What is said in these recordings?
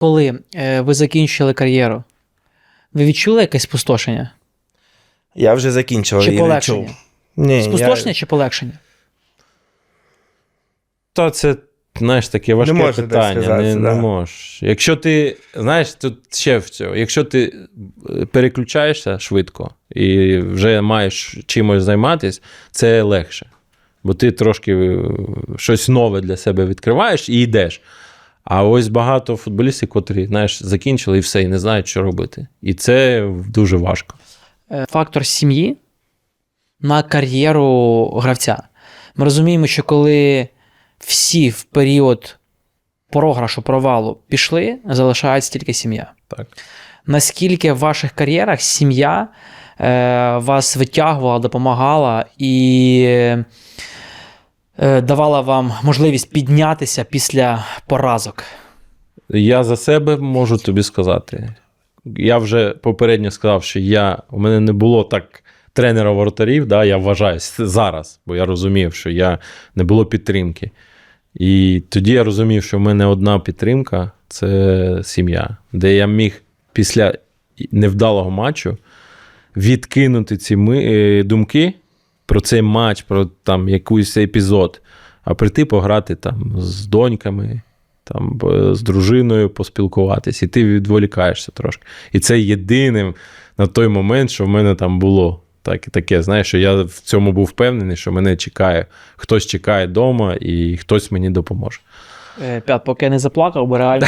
Коли е, ви закінчили кар'єру, ви відчули якесь спустошення? Я вже закінчив Чи і не полегшення? чув. Ні, Спустошення я... чи полегшення? Та це, знаєш, таке важке можна так питання. сказати, не, да. не можеш. Якщо ти, знаєш, тут ще в цьому, якщо ти е, переключаєшся швидко і вже маєш чимось займатися, це легше. Бо ти трошки е, щось нове для себе відкриваєш і йдеш. А ось багато футболістів, котрі, знаєш, закінчили і все, і не знають, що робити. І це дуже важко. Е, Фактор сім'ї на кар'єру гравця. Ми розуміємо, що коли всі в період програшу провалу пішли, залишається тільки сім'я. Так. Наскільки в ваших кар'єрах сім'я е, вас витягувала, допомагала і давала вам можливість піднятися після поразок? Я за себе можу тобі сказати. Я вже попередньо сказав, що я, у мене не було так тренера воротарів, да, я вважаю зараз, бо я розумів, що я не було підтримки. І тоді я розумів, що в мене одна підтримка це сім'я, де я міг після невдалого матчу відкинути ці е, думки про цей матч, про там якийсь епізод, а прийти пограти там з доньками, там з дружиною поспілкуватись, і ти відволікаєшся трошки. І це єдиним на той момент, що в мене там було. Так, таке, знаєш, що я в цьому був впевнений, що мене чекає, хтось чекає вдома і хтось мені допоможе. Е, П'ят, поки я не заплакав, бо реально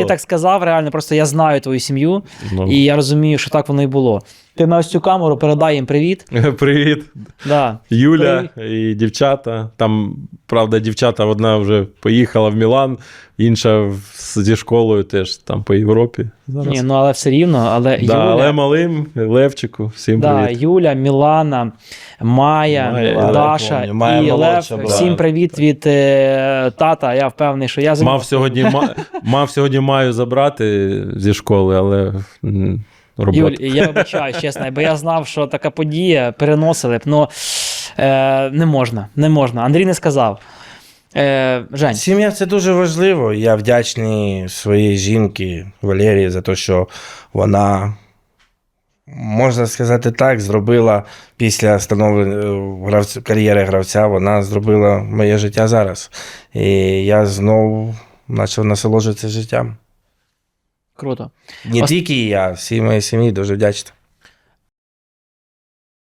ти, так, сказав, реально, просто я знаю твою сім'ю, Ну, і я розумію, що так воно і було. Ти на ось цю камеру передай їм привіт. Привіт, Да. Юля і дівчата. Там, правда, дівчата одна вже поїхала в Мілан, інша зі школою теж там по Європі. Зараз. Ні, ну але все рівно, але да, Юля, але малим, Левчику, всім да, привіт. Юля, Мілана, Майя, Майя, Даша помню. Майя і Лев. молодша була. Всім привіт від е, тата. Я впевнений, що я за Мав сьогодні, мав сьогодні маю забрати зі школи, але м, робота. Юль, я вибачаю, чесно, бо я знав, що така подія переносили б. Ну е, не можна, не можна. Андрій не сказав. Е, Жень, Сім'я це дуже важливо. Я вдячний своїй жінці Валерії за те, що вона, можна сказати так, зробила після становлення гравця, кар'єри гравця, вона зробила моє життя зараз. І я знову почав насолоджуватися життям. круто. Не тільки я, всій моїй сім'ї дуже вдячний.